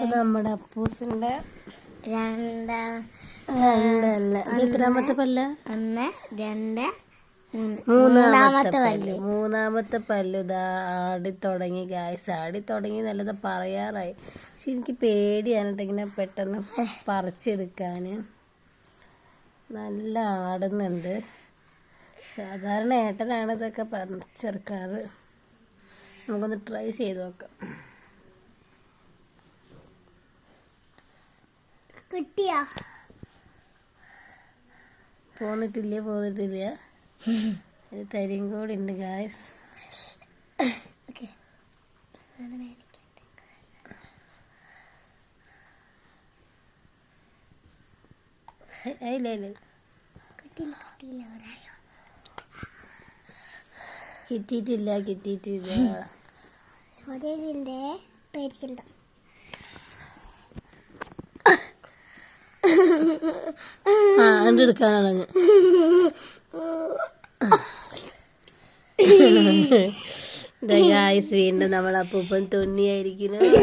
നമ്മുടെ അപ്പൂസിന്റെ രണ്ട് രണ്ടല്ല എത്രാമത്തെ പല്ല? ഒന്ന് രണ്ട് മൂന്നാമത്തെ പല്ല്. മൂന്നാമത്തെ പല്ല് ഇതാ ആടി തുടങ്ങി ഗായ്സ് ആടി തുടങ്ങി നല്ലത് പറയാറായി. പക്ഷെ എനിക്ക് പേടിയാണിട്ട് ഇങ്ങനെ പെട്ടെന്ന് പറിച്ചെടുക്കാന്. നല്ല ആടുന്നുണ്ട്. സാധാരണ ഏട്ടനാണ് ഇതൊക്കെ പറിച്ചെടുക്കാറ്. നമുക്കൊന്ന് ട്രൈ ചെയ്ത് നോക്കാം. കിട്ടിയോ? പോന്നിട്ടില്ല പോന്നിട്ടില്ല. ഇത് തരിയും കൂടി ഉണ്ട് ഗായ്സ് ഇല്ല ഇല്ല കിട്ടിയിട്ടില്ല കിട്ടിയിട്ടില്ല. പേടിക്കണ്ട എടുക്കാനാണ് ഗായ്സ് വീണ്ടും നമ്മളപ്പൂപ്പൻ തുന്നിയായിരിക്കുന്നു.